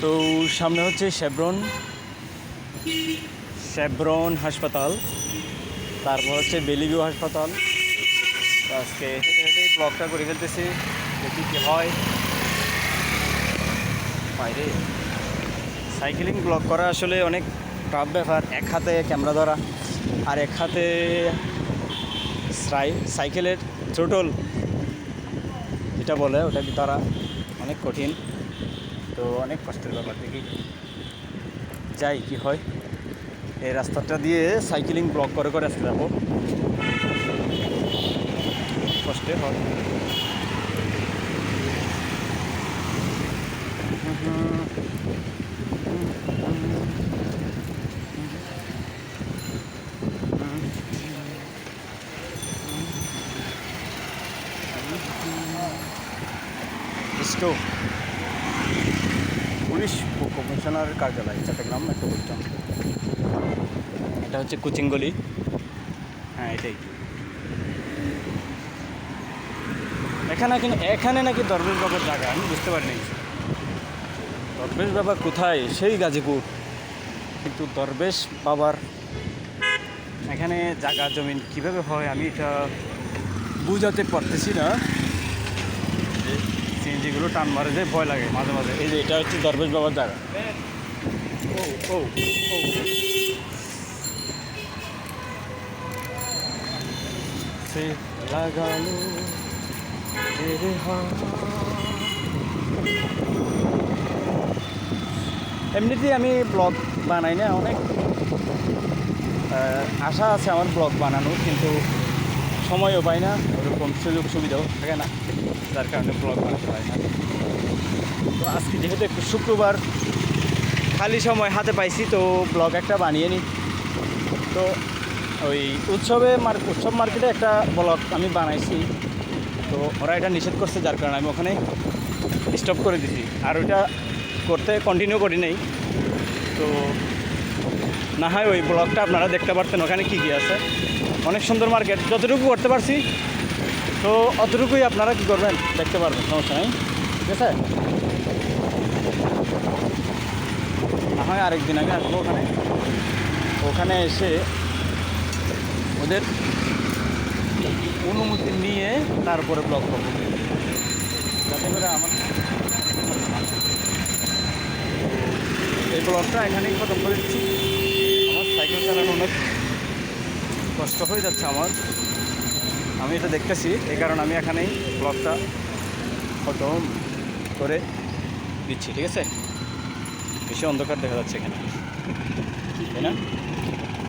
তো সামনে হচ্ছে শেব্রন শেব্রন হাসপাতাল, তারপর হচ্ছে বেলিভিউ হাসপাতাল। আজকে হেঁটে হেঁটেই ব্লগটা করে ফেলতেছি, দেখি কী হয়। বাইরে সাইকেলিং ব্লগ করা আসলে অনেক টাফ ব্যাপার, এক হাতে ক্যামেরা ধরা আর এক হাতে সাই- সাইকেলের থ্রোটল যেটা বলে ওটা তারা অনেক কঠিন। তো অনেক কষ্টের ব্যাপার, দেখি যাই কি হয়। এই রাস্তাটা দিয়ে সাইকেলিং ব্লক করে করে আসতে যাব। কষ্টে হয়। স্টোভ পুলিশ কমিশনারের কার্যালয় চট্টগ্রাম একটা বলতাম। এটা হচ্ছে কুচিঙ্গলি। হ্যাঁ এটাই। এখানে কিন্তু এখানে নাকি দরবেশ বাবার জায়গা আমি বুঝতে পারিনি। দরবেশ বাবা কোথায়? সেই গাজীপুর। কিন্তু দরবেশ বাবার এখানে জায়গা জমিন কীভাবে হয় আমি এটা বুঝাতে পারতেছি না। সিএনজিগুলো টান মারে যে ভয় লাগে মাঝে মাঝে। এই যে এটা হচ্ছে দরবেশ বাবার জায়গা। ও ও ও আমি ব্লগ বানাই না, অনেক আশা আছে আমার ব্লগ বানানোর, কিন্তু সময়ও পাই না, ওরকম সুযোগ সুবিধাও থাকে না, যার কারণে ব্লগ বানাতে পারি না। তো আজকে যেহেতু একটু শুক্রবার, খালি সময় হাতে পাইছি, তো ব্লগ একটা বানিয়ে নিই। তো ওই উৎসবে উৎসব মার্কেটে একটা ব্লগ আমি বানাইছি। তো ওরা এটা নিষেধ করছে, যার কারণে আমি ওখানে স্টপ করে দিছি। আর ওইটা করতে কন্টিনিউ করি নাই। তো না হয় ওই ব্লগটা আপনারা দেখতে পারতেন, ওখানে কী কী আছে। অনেক সুন্দর মার্কেট যতটুকু করতে পারছি, তো অতটুকুই আপনারা কী করবেন, দেখতে পারবেন, সমস্যা নেই। ঠিক আছে? না হয় আরেকদিন আগে আসব ওখানে। ওখানে এসে ওদের অনুমতি নিয়ে তারপরে ব্লগ করব। যাতে করে আমার এই ব্লগটা এখানেই খতম করে দিচ্ছি। চালানো অনেক কষ্ট হয়ে যাচ্ছে আমার। আমি এটা দেখতেছি, এই কারণে আমি এখানেই ব্লগটা খতম করে দিচ্ছি, ঠিক আছে? বেশি অন্ধকার দেখা যাচ্ছে এখানে। তাই না?